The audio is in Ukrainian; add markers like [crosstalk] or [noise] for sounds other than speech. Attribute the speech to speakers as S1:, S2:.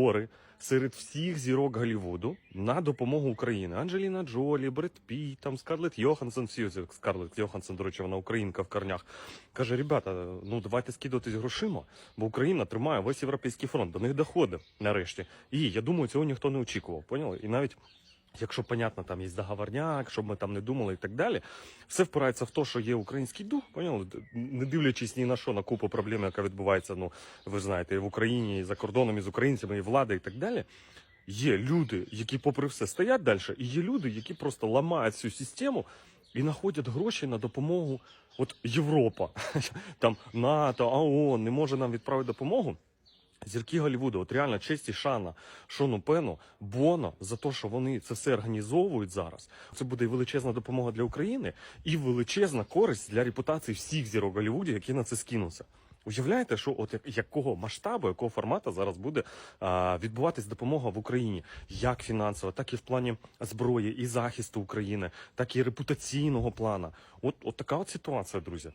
S1: збори серед всіх зірок Голлівуду на допомогу Україні. Анджеліна Джолі, Бред Пі, там Скарлетт Йоханссон, всі Скарлетт Йоханссон, до речі, вона українка в корнях. Каже: ребята, ну давайте скидуватись грошима, бо Україна тримає весь європейський фронт. До них доходи нарешті. І я думаю, цього ніхто не очікував. Поняли? І навіть. Якщо понятно, там є договорняк, щоб ми там не думали і так далі, все впирається в те, що є український дух, поняли? Не дивлячись ні на що, на купу проблем, яка відбувається, ну ви ж знаєте, і в Україні, і за кордоном, і з українцями, і влада, і так далі. Є люди, які, попри все, стоять далі, і є люди, які просто ламають цю систему і знаходять гроші на допомогу. От Європа, [laughs] там НАТО, ООН не може нам відправити допомогу. Зірки Голлівуду, от реально честь і шана Шону Пену, Боно за те, що вони це все організовують зараз. Це буде і величезна допомога для України, і величезна користь для репутації всіх зірок Голлівуді, які на це скинуться. Уявляєте, що от якого масштабу, якого формату зараз буде а, відбуватись допомога в Україні, як фінансово, так і в плані зброї і захисту України, так і репутаційного плана. От, от така от ситуація, друзі.